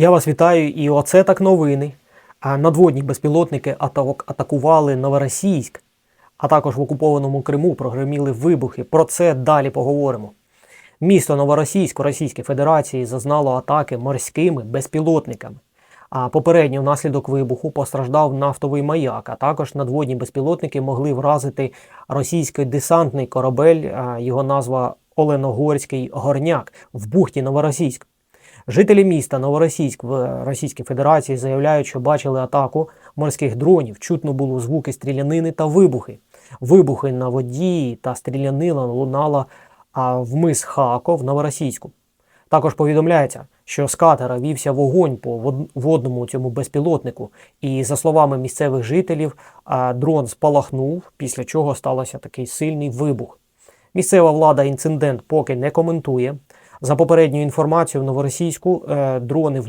Я вас вітаю, і оце так новини. Надводні безпілотники атакували Новоросійськ, а також в окупованому Криму прогреміли вибухи. Про це далі поговоримо. Місто Новоросійськ у Російській Федерації зазнало атаки морськими безпілотниками. А попередньо внаслідок вибуху постраждав нафтовий маяк, а також надводні безпілотники могли вразити російський десантний корабель, його назва Оленогорський горняк в бухті Новоросійськ. Жителі міста Новоросійськ в Російській Федерації заявляють, що бачили атаку морських дронів. Чутно було звуки стрілянини та вибухи. Вибухи на воді та стрілянина лунала а, в мис Хако в Новоросійську. Також повідомляється, що з катера вівся вогонь по водному цьому безпілотнику, і за словами місцевих жителів, дрон спалахнув, після чого стався такий сильний вибух. Місцева влада інцидент поки не коментує. За попередньою інформацією в Новоросійську е, дрони влучили